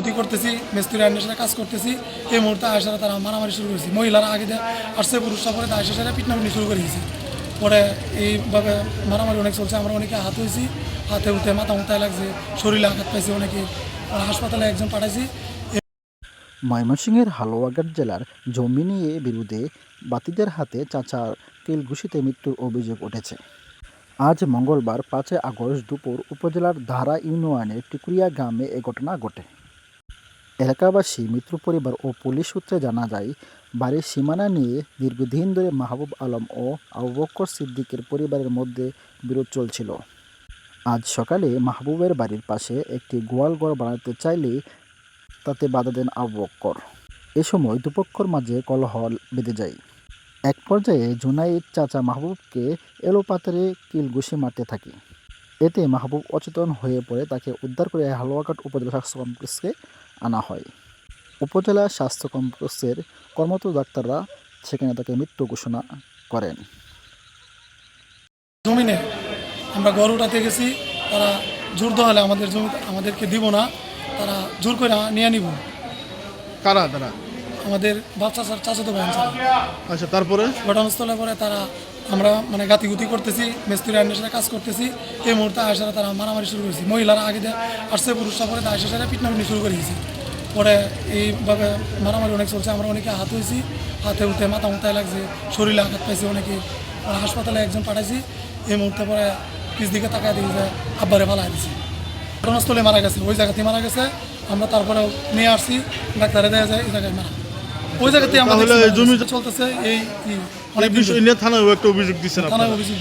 গুতি করতেছি, মিস্ত্রি আইনের সাথে কাজ করতেছি। এই মুহূর্তে আয়সারা তারা মারামারি শুরু করেছে। মহিলারা আগে আসছে পুরুষরা পরে আয়সা সারা পিটনাপিটনি শুরু করে দিয়েছে। পরে এইভাবে মারামারি অনেক চলছে, আমরা অনেকে হাত হয়েছি। হাতে উঠে মাথা মুথায় লাগছে, শরীরে আঘাত পাইছি অনেকে। হাসপাতালে একজন পাঠাইছি। ময়মনসিংহের হালুয়াঘাট জেলার জমি নিয়ে বিরুদ্ধে বাতিদের হাতে চাচার কিলঘুষিতে মৃত্যুর অভিযোগ উঠেছে। আজ মঙ্গলবার পাঁচই আগস্ট দুপুর উপজেলার ধারা ইউনিয়নের টিকুরিয়া গ্রামে এ ঘটনা ঘটে। এলাকাবাসী মৃত্যু পরিবার ও পুলিশ সূত্রে জানা যায়, বাড়ির সীমানা নিয়ে দীর্ঘদিন ধরে মাহবুব আলম ও আবু বক্কর সিদ্দিকের পরিবারের মধ্যে বিরোধ চলছিল। আজ সকালে মাহবুবের বাড়ির পাশে একটি গোয়াল ঘর বানাতে চাইলে তাতে বাধা দেন আবু বক্কর। এ সময় দুপক্ষর মাঝে কলহ বেঁধে যায়। এক পর্যায়ে জুনাইদ চাচা মাহবুবকে এলোপাতারে কিল ঘুষি মারতে থাকে। এতে মাহবুব অচেতন হয়ে পড়ে, তাকে উদ্ধার করে হালুয়াঘাট উপজেলা স্বাস্থ্য কমপ্লেক্সে আনা হয়। উপজেলা স্বাস্থ্য কমপ্লেক্সের কর্মরত ডাক্তাররা সেখানে তাকে মৃত্যু ঘোষণা করেন। জমিনে আমরা গরু উঠাতে গেছি তারা জোর হলে আমাদের জমি আমাদেরকে দিব না তারা জোর করে নিয়ে নিব। কারা তারা? আমাদের বাচ্চা চাচা চাচাতো ভাই আচ্ছা তারপরে? ঘটনাস্থলে পরে তারা আমরা মানে গাতিগুতি করতেছি মিস্ত্রি আইনের সাথে কাজ করতেছি। এই মুহূর্তে আয়সারা তারা মারামারি শুরু করেছে। মহিলারা আগে দিয়ে আসছে পুরুষরা পরে আয়সা সারা পিটনাপিটনি শুরু করে দিয়েছে। পরে এইভাবে মারামারি অনেক চলছে আমরা অনেকে হাত হয়েছি। হাতে উঠে মাথা মুথায় লাগছে শরীরে আঘাত পাইছি অনেকে। হাসপাতালে একজন পাঠাইছি। এই মুহূর্তে পরে পিছ দিকে তাকায় যে আব্বারে ফালাই দিছি। ঘটনাস্থলে মারা গেছে ওই জায়গাতে মারা গেছে। আমরা তারপরে নিয়ে আসছি ডাক্তারে দেওয়া যায় এই জায়গায় মারা। জমি চলতেছে এই অনেক বিষয় অভিযোগ দিচ্ছেন থানায় অভিযোগ